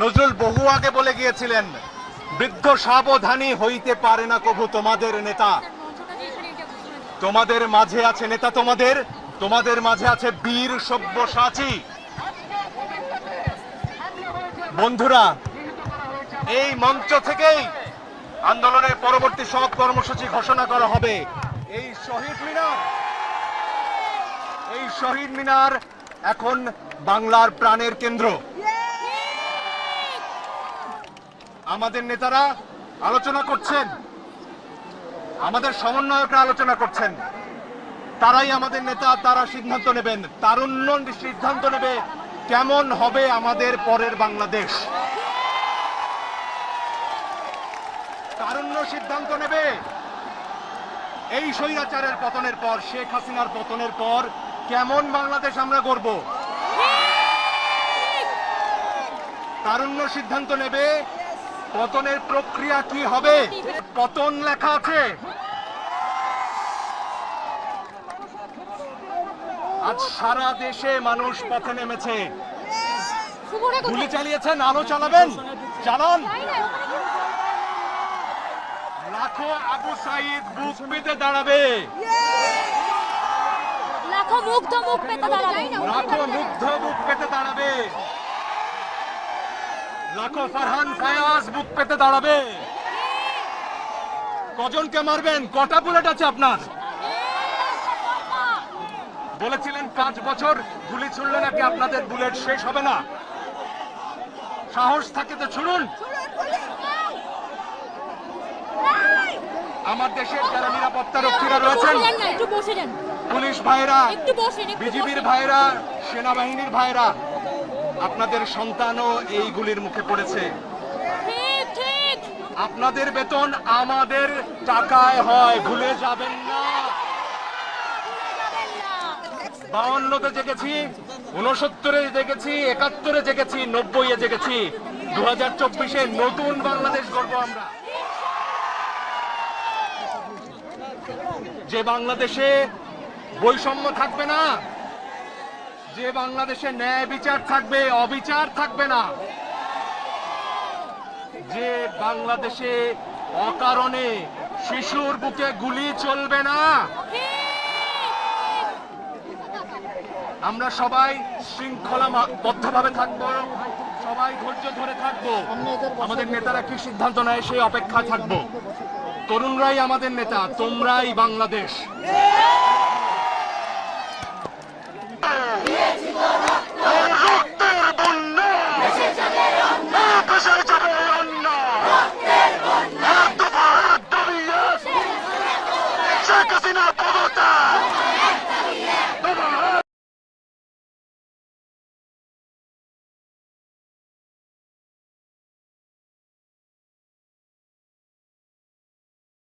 নজরুল বহু আগে বলে গিয়েছিলেন, বৃদ্ধ সাবধানী হইতে পারে না কভু তোমাদের নেতা। তোমাদের মাঝে আছে নেতা তোমাদের তোমাদের মাঝে আছে বীর সব্যসাচী। বন্ধুরা, এই মঞ্চ থেকেই আন্দোলনের পরবর্তী সব কর্মসূচি ঘোষণা করা হবে। এই শহীদ মিনার, এই শহীদ মিনার এখন বাংলার প্রাণের কেন্দ্র। আমাদের নেতারা আলোচনা করছেন আমাদের সমন্বয়করা আলোচনা করছেন। তারাই আমাদের নেতা তারা সিদ্ধান্ত নেবেন। তারুণ্য সিদ্ধান্ত নেবে কেমন হবে আমাদের পরের বাংলাদেশ। তারুণ্য সিদ্ধান্ত নেবে। এই স্বৈরাচারের পতনের পর শেখ হাসিনার পতনের পর কেমন বাংলাদেশ আমরা গড়ব? তারুণ্য সিদ্ধান্ত নেবে পতনের প্রক্রিয়া কি হবে? পতন লেখা আছে। আজ সারা দেশে মানুষ পথে নেমেছে। গুলি চালিয়েছেন আরও চালাবেন। চালান। লাখো আবু সাইদ বুক পেতে দাঁড়াবে। লাখো মুগ্ধ মুখ পেতে দাঁড়াবে। লাখো মুগ্ধ বুক পেতে দাঁড়াবে। লাখো ফারহান ফায়াজ বুক পেতে দাঁড়াবে। কজনকে মারবেন? কটা বুলেট আছে আপনার? বলেছিলেন পাঁচ বছর গুলি ছুড়লে নাকি আপনাদের বুলেট শেষ হবে না? সাহস থাকে তো ছুড়ুন। আমার দেশের যারা নিরাপত্তা রক্ষীরা রয়েছেন পুলিশ ভাইরা বিজিবির ভাইরা সেনাবাহিনীর ভাইরা আপনাদের সন্তানও এই গুলির মুখে পড়েছে। আপনাদের বেতন আমাদের টাকায় হয় ভুলে যাবেন না। বাউন্নতে জেগেছি উনসত্তরে জেগেছি একাত্তরে জেগেছি নব্বই এ জেগেছি। দু হাজার চব্বিশে নতুন বাংলাদেশ গড়ব আমরা। যে বাংলাদেশে বৈষম্য থাকবে না যে বাংলাদেশে ন্যায় বিচার থাকবে, অবিচার থাকবে না। যে বাংলাদেশে অকারণে শিশুর বুকে গুলি চলবে না। আমরা সবাই শৃঙ্খলা বদ্ধভাবে থাকব, সবাই ধৈর্য ধরে থাকব। আমাদের নেতারা কি সিদ্ধান্ত নেয় সেই অপেক্ষা থাকব। তরুণরাই আমাদের নেতা, তোমরাই বাংলাদেশ।